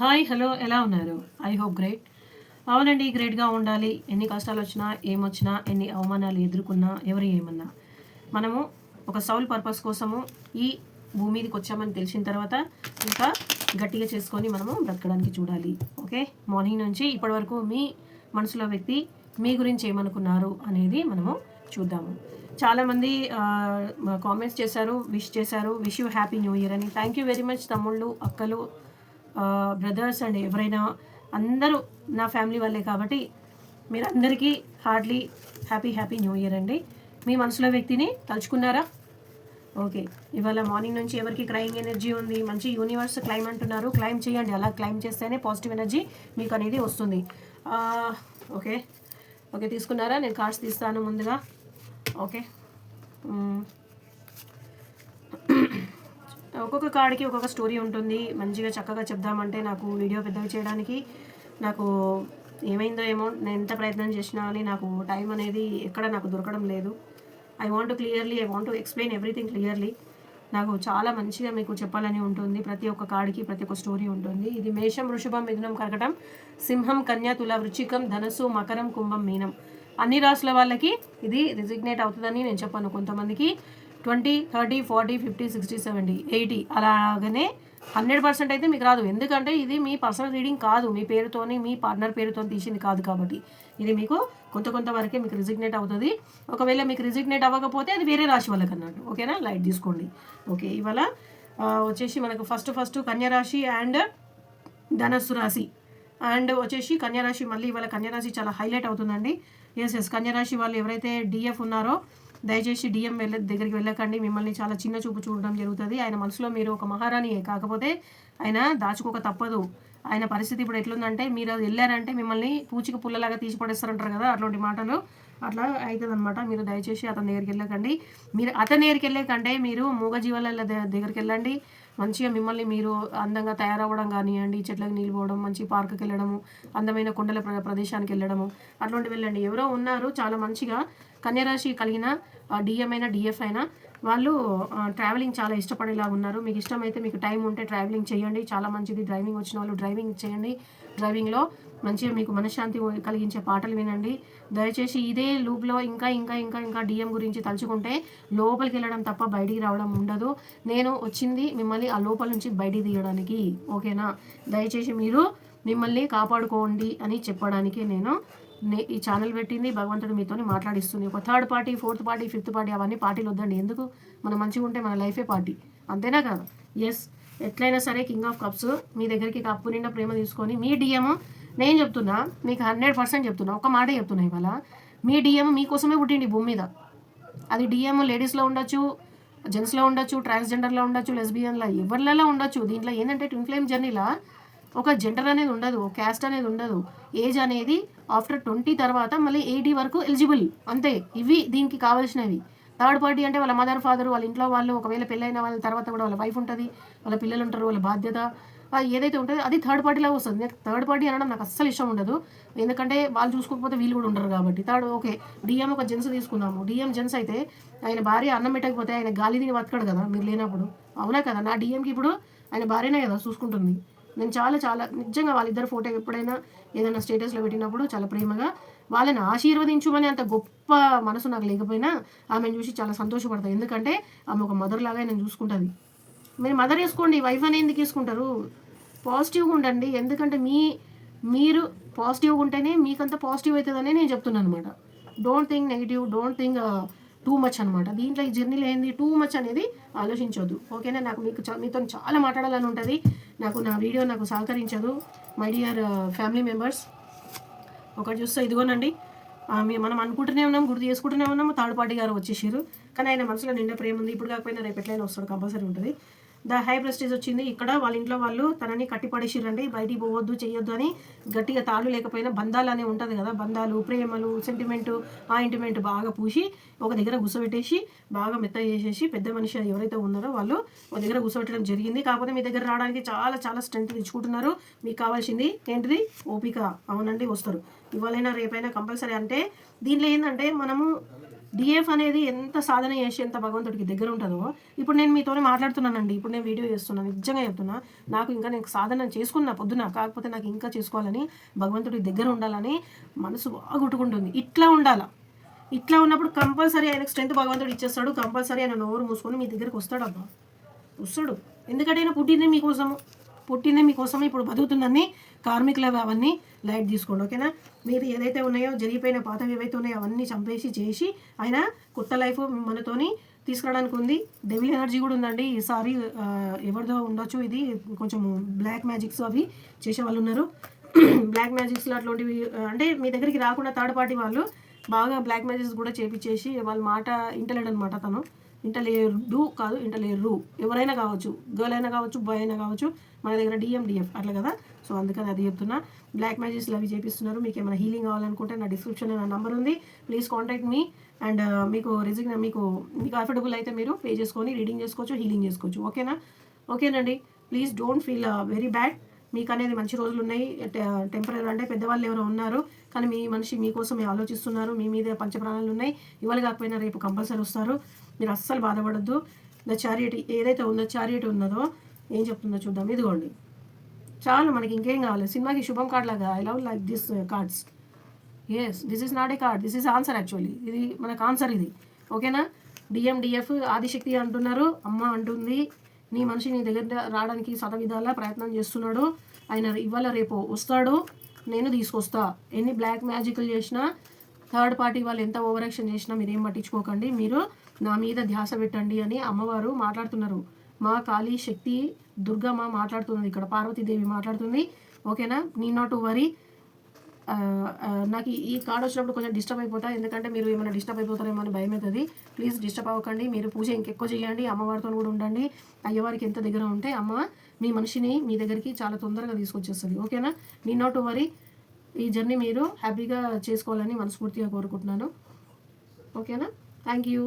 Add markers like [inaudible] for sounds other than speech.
Hi hello ఎలా ఉన్నారు? I hope great. అవునండి గ్రేట్గా ఉండాలి. ఎన్ని కష్టాలు వచ్చినా ఏమొచ్చినా ఎన్ని అవమానాలు ఎదుర్కొన్నా ఎవరు ఏమన్నా. మనము ఒక సౌల్ పర్పస్ కోసము ఈ భూమి మీదకి వచ్చామని తెలిసిన తర్వాత ఇంకా గట్టిగా చేసుకొని మనము బ్రతకడానికి చూడాలి. ఓకే? మార్నింగ్ నుంచి ఇప్పటి వరకు మీ మనసులో వ్యక్తి మీ గురించి ఏమనుకున్నారు అనేది మనము చూద్దాము. చాలామంది కామెంట్స్ చేశారు విష్ చేశారు. Wish you happy new year అని. థ్యాంక్ యూ వెరీ మచ్ తమ్ముళ్ళు అక్కలు బ్రదర్స్ అండ్ ఎవరైనా అందరూ నా ఫ్యామిలీ వాళ్ళే కాబట్టి మీరందరికీ hardly happy happy new year అండి. మీ మనసులో వ్యక్తిని తలుచుకున్నారా? ఓకే. ఇవాళ మార్నింగ్ నుంచి ఎవరికి క్రైమ్ ఎనర్జీ ఉంది? మంచి యూనివర్స్ క్లైమ్ అంటున్నారు. క్లైమ్ చేయండి. అలా క్లైమ్ చేస్తేనే పాజిటివ్ ఎనర్జీ మీకు అనేది వస్తుంది. ఓకే. ఓకే తీసుకున్నారా? నేను కార్డ్స్ తీస్తాను ముందుగా. ఓకే. ఒక్కొక్క కాడికి ఒక్కొక్క స్టోరీ ఉంటుంది. మంచిగా చక్కగా చెప్దామంటే నాకు వీడియో పెద్దగా చేయడానికి నాకు ఏమైందో ఏమో నేను ఎంత ప్రయత్నం చేసినా అని నాకు టైం అనేది ఎక్కడ నాకు దొరకడం లేదు. I want clearly I want explain everything clearly నాకు చాలా మంచిగా మీకు చెప్పాలని ఉంటుంది. ప్రతి ఒక్క కార్డుకి ప్రతి ఒక్క స్టోరీ ఉంటుంది. ఇది మేషం వృషభం మిథునం కరకటం సింహం కన్యా తుల వృచ్చికం ధనస్సు మకరం కుంభం మీనం. అన్ని రాసుల వాళ్ళకి ఇది రిజిగ్నేట్ అవుతుందని నేను చెప్పాను. కొంతమందికి twenty thirty forty fifty sixty seventy eighty అలాగనే హండ్రెడ్ పర్సెంట్ అయితే మీకు రాదు. ఎందుకంటే ఇది మీ పర్సనల్ రీడింగ్ కాదు. మీ పేరుతోని మీ పార్ట్నర్ పేరుతో తీసింది కాదు కాబట్టి ఇది మీకు కొంత కొంత వరకే మీకు రిజిగ్నేట్ అవుతుంది. ఒకవేళ మీకు రిజిగ్నేట్ అవ్వకపోతే అది వేరే రాశి వాళ్ళకి అన్నట్టు. ఓకేనా? లైట్ తీసుకోండి. ఓకే ఇవాళ వచ్చేసి మనకు ఫస్ట్ ఫస్ట్ కన్యరాశి అండ్ ధనస్సు రాశి. అండ్ వచ్చేసి కన్యారాశి మళ్ళీ ఇవాళ కన్యారాశి చాలా హైలైట్ అవుతుందండి. ఎస్ ఎస్ కన్యారాశి వాళ్ళు ఎవరైతే డిఎఫ్ ఉన్నారో దయచేసి డిఎం వెళ్ళ దగ్గరికి వెళ్ళకండి. మిమ్మల్ని చాలా చిన్న చూపు చూడడం జరుగుతుంది. ఆయన మనసులో మీరు ఒక మహారాణియే కాకపోతే ఆయన దాచుకోక తప్పదు. ఆయన పరిస్థితి ఇప్పుడు ఎట్లుందంటే మీరు అది వెళ్ళారంటే మిమ్మల్ని పూచిక పుల్లలాగా తీసి పడేస్తారంటారు కదా అట్లాంటి మాటలు. అట్లా అవుతుందన్నమాట మీరు దయచేసి అతని దగ్గరికి వెళ్ళకండి. మీరు అతని దగ్గరికి వెళ్ళకంటే మీరు మూగజీవాల దగ్గరికి వెళ్ళండి. మంచిగా మిమ్మల్ని మీరు అందంగా తయారవ్వడం కానివ్వండి చెట్లకు నీళ్ళు పోవడం మంచి పార్కుకి వెళ్ళడము అందమైన కొండల ప్ర- ప్రదేశానికి వెళ్ళడము అట్లాంటి వెళ్ళండి. ఎవరో ఉన్నారు చాలా మంచిగా కన్యరాశి కలిగిన డిఎం అయినా డిఎఫ్ అయినా వాళ్ళు ట్రావెలింగ్ చాలా ఇష్టపడేలా ఉన్నారు. మీకు ఇష్టమైతే మీకు టైం ఉంటే ట్రావెలింగ్ చేయండి. చాలా మంచిది. డ్రైవింగ్ వచ్చిన వాళ్ళు డ్రైవింగ్ చేయండి. డ్రైవింగ్లో మంచిగా మీకు మనశ్శాంతి కలిగించే పాటలు వినండి. దయచేసి ఇదే లూప్లో ఇంకా ఇంకా ఇంకా ఇంకా డిఎం గురించి తలుచుకుంటే లోపలికి వెళ్ళడం తప్ప బయటికి రావడం ఉండదు. నేను వచ్చింది మిమ్మల్ని ఆ లోపల నుంచి బయటికి తీయడానికి. ఓకేనా? దయచేసి మీరు మిమ్మల్ని కాపాడుకోండి అని చెప్పడానికి నేను ఈ ఛానల్ పెట్టింది భగవంతుడు మీతోని మాట్లాడిస్తుంది. ఒక third party fourth party fifth party అవన్నీ పార్టీలు వద్దండి. ఎందుకు? మనం మంచిగా ఉంటే మన లైఫే పార్టీ. అంతేనా కదా? ఎస్ ఎట్లయినా సరే కింగ్ ఆఫ్ కప్స్ మీ దగ్గరికి కప్పు నిండా ప్రేమ తీసుకొని మీ డిఎం నేను చెప్తున్నా మీకు హండ్రెడ్ పర్సెంట్ చెప్తున్నా ఒక మాట చెప్తున్నా ఇవాళ. మీ డిఎం మీకోసమే పుట్టింది భూమి మీద. అది డిఎం లేడీస్లో ఉండొచ్చు జెంట్స్లో ఉండొచ్చు ట్రాన్స్జెండర్లో ఉండొచ్చు లెస్బియన్లో ఎవరిలో ఉండొచ్చు. దీంట్లో ఏంటంటే ట్విన్ ఫ్లేమ్ జర్నీలా ఒక జెండర్ అనేది ఉండదు క్యాస్ట్ అనేది ఉండదు. ఏజ్ అనేది ఆఫ్టర్ ట్వంటీ తర్వాత మళ్ళీ ఎయిటీ వరకు ఎలిజిబుల్ అంతే. ఇవి దీనికి కావాల్సినవి. థర్డ్ పార్టీ అంటే వాళ్ళ మదర్ ఫాదర్ వాళ్ళ ఇంట్లో వాళ్ళు ఒకవేళ పెళ్ళైన వాళ్ళ తర్వాత కూడా వాళ్ళ వైఫ్ ఉంటుంది వాళ్ళ పిల్లలు ఉంటారు వాళ్ళ బాధ్యత ఏదైతే ఉంటుందో అది థర్డ్ పార్టీలో వస్తుంది. నాకు థర్డ్ పార్టీ అనడం నాకు అస్సలు ఇష్టం ఉండదు. ఎందుకంటే వాళ్ళు చూసుకోకపోతే వీళ్ళు కూడా ఉండరు కాబట్టి. థర్డ్ ఓకే డిఎం ఒక జెన్స్ తీసుకుందాము డిఎం జెన్స్ అయితే ఆయన భార్య అన్నం పెట్టకపోతే ఆయన గాలి తిని బతకడు కదా మీరు లేనప్పుడు. అవునా కదా? నా డిఎంకి ఇప్పుడు ఆయన భార్యనే కదా చూసుకుంటుంది. నేను చాలా చాలా నిజంగా వాళ్ళిద్దరు ఫోటో ఎప్పుడైనా ఏదైనా స్టేటస్లో పెట్టినప్పుడు చాలా ప్రేమగా వాళ్ళని ఆశీర్వదించుమని అంత గొప్ప మనసు నాకు లేకపోయినా ఆమెను చూసి చాలా సంతోషపడతాను ఎందుకంటే ఆమె ఒక మదర్ లాగా నేను చూసుకుంటుంది మీరు మదర్ వేసుకోండి వైఫ్ అని ఎందుకు వేసుకుంటారు పాజిటివ్గా ఉండండి. ఎందుకంటే మీ మీరు పాజిటివ్గా ఉంటేనే మీకంత పాజిటివ్ అవుతుందనే నేను చెప్తున్నాను అనమాట don't think negative don't think too much అనమాట దీంట్లో ఈ జర్నీలో ఏంది? టూ మచ్ అనేది ఆలోచించొద్దు. ఓకేనా నాకు మీకు మీతో చాలా మాట్లాడాలని ఉంటుంది. నాకు నా వీడియో నాకు సహకరించదు. My dear family members. ఒకటి చూస్తే ఇదిగోనండి మనం అనుకుంటూనే ఉన్నాం గుర్తు చేసుకుంటూనే ఉన్నాము థర్డ్ పార్టీ గారు వచ్చేసారు కానీ ఆయన మనసులో నిండా ప్రేమ ఉంది. ఇప్పుడు కాకపోయినా రేపు ఎట్లయినా వస్తాడు కంపల్సరీ ఉంటుంది. ద హై ప్రెస్టేజ్ వచ్చింది. ఇక్కడ వాళ్ళ ఇంట్లో వాళ్ళు తనని కట్టిపడేసిరండి బయటికి పోవద్దు చేయొద్దు అని గట్టిగా తాళ్ళు లేకపోయినా బంధాలు అనే ఉంటుంది కదా. బంధాలు ప్రేమలు సెంటిమెంట్ ఆ ఇంటిమెంట్ బాగా పూసి ఒక దగ్గర గుసబెట్టేసి బాగా మెత్త చేసేసి పెద్ద మనిషి ఎవరైతే ఉన్నారో వాళ్ళు ఒక దగ్గర గుసబెట్టడం జరిగింది. కాకపోతే మీ దగ్గర రావడానికి చాలా చాలా స్ట్రెంత్ తెచ్చుకుంటున్నారు. మీకు కావాల్సింది ఏంటిది? ఓపిక. అవునండి వస్తారు. ఇవాళైనా రేపైనా కంపల్సరీ అంటే దీనిలో ఏంటంటే మనము డిఎఫ్ అనేది ఎంత సాధన చేసి ఎంత భగవంతుడికి దగ్గర ఉంటుందో ఇప్పుడు నేను మీతోనే మాట్లాడుతున్నానండి. ఇప్పుడు నేను వీడియో చేస్తున్నాను నిజంగా చెప్తున్నా. నాకు ఇంకా నేను సాధన చేసుకున్నా పొద్దున కాకపోతే నాకు ఇంకా చేసుకోవాలని భగవంతుడికి దగ్గర ఉండాలని మనసు బాగా కొట్టుకుంటుంది. ఇట్లా ఉండాలా? ఇట్లా ఉన్నప్పుడు కంపల్సరీ ఆయనకు స్ట్రెంత్ భగవంతుడు ఇచ్చేస్తాడు. కంపల్సరీ ఆయన నోరు మూసుకొని మీ దగ్గరికి వస్తాడు అబ్బా వస్తాడు. ఎందుకంటే ఆయన పుట్టింది మీకోసము. పుట్టిందే మీకోసం ఇప్పుడు బతుకుతుందని కార్మికులవి అవన్నీ లైట్ తీసుకోండి ఓకేనా? మీరు ఏదైతే ఉన్నాయో జరిగిపోయిన పాతవి ఏవైతే ఉన్నాయో అవన్నీ చంపేసి చేసి ఆయన కొత్త లైఫ్ మనతోని తీసుకురావడానికి ఉంది. డెవిల్ ఎనర్జీ కూడా ఉందండి. ఈసారి ఎవరిదో ఉండొచ్చు ఇది. కొంచెం బ్లాక్ మ్యాజిక్స్ అవి చేసే వాళ్ళు ఉన్నారు. [clears throat] బ్లాక్ మ్యాజిక్స్లో అట్లాంటివి అంటే మీ దగ్గరికి రాకుండా థర్డ్ పార్టీ వాళ్ళు బాగా బ్లాక్ మ్యాజిక్స్ కూడా చేపించేసి వాళ్ళ మాట ఇంటలేడు అనమాట తను. ఇంటలేరు కాదు ఇంటలేరు. ఎవరైనా కావచ్చు గర్ల్ అయినా కావచ్చు బాయ్ అయినా కావచ్చు మన దగ్గర డిఎండిఎఫ్ అట్లా కదా? సో అందుకని అది చెప్తున్నా. బ్లాక్ మ్యాజెస్లు అవి చేపిస్తున్నారు. మీకు ఏమైనా హీలింగ్ కావాలనుకుంటే నా డిస్క్రిప్షన్ నా నంబర్ ఉంది. ప్లీజ్ కాంటాక్ట్ మీ అండ్ మీకు రిజిగ్న మీకు మీకు కంఫర్టబుల్ అయితే మీరు పే చేసుకొని రీడింగ్ చేసుకోవచ్చు హీలింగ్ చేసుకోవచ్చు. ఓకేనా? ఓకేనండి. Please don't feel very bad మీకు అనేది మంచి రోజులు ఉన్నాయి. టెంపరీ అంటే పెద్దవాళ్ళు ఎవరో ఉన్నారు. కానీ మీ మనిషి మీకోసం ఆలోచిస్తున్నారు. మీ మీద పంచప్రాణాలు ఉన్నాయి. ఇవాళ కాకపోయినా రేపు కంపల్సరీ వస్తారు. మీరు అస్సలు బాధపడద్దు. ద చారియట్ ఏదైతే ఉందో చారియట్ ఉన్నదో ఏం చెప్తుందో చూద్దాం. ఇదిగోండి. చాలు మనకి ఇంకేం కావాలి? సినిమాకి శుభం కార్డ్ లాగా I love like this cards yes this is not a card this is answer actually ఇది మనకు ఆన్సర్ ఇది. ఓకేనా? డిఎండిఎఫ్ ఆదిశక్తి అంటున్నారు. అమ్మ అంటుంది నీ మనిషి నీ దగ్గర రావడానికి సత విధాలా ప్రయత్నం చేస్తున్నాడు. ఆయన ఇవాళ రేపు వస్తాడు. నేను తీసుకొస్తా. ఎన్ని బ్లాక్ మ్యాజిక్లు చేసినా థర్డ్ పార్టీ వాళ్ళు ఎంత ఓవర్ యాక్షన్ చేసినా మీరేం పట్టించుకోకండి. మీరు నా మీద ధ్యాస పెట్టండి అని అమ్మవారు మాట్లాడుతున్నారు. మా కాళీ శక్తి దుర్గమ్మ మాట్లాడుతున్నది ఇక్కడ. పార్వతీదేవి మాట్లాడుతుంది. ఓకేనా? నీ నాట్ వరీ నాకు ఈ- కార్డు కార్డ్ వచ్చినప్పుడు కొంచెం డిస్టర్బ్ అయిపోతా. ఎందుకంటే మీరు ఏమైనా డిస్టర్బ్ అయిపోతారేమో అని భయం అవుతుంది. ప్లీజ్ డిస్టర్బ్ అవ్వకండి. మీరు పూజ ఇంకెక్కువ చేయండి. అమ్మవారితో కూడా ఉండండి. అయ్యవారికి ఎంత దగ్గర ఉంటే అమ్మ మీ మనిషిని మీ దగ్గరికి చాలా తొందరగా తీసుకొచ్చేస్తుంది. ఓకేనా? నీ నాట్ వరీ ఈ జర్నీ మీరు హ్యాపీగా చేసుకోవాలని మనస్ఫూర్తిగా కోరుకుంటున్నాను. ఓకేనా? Thank you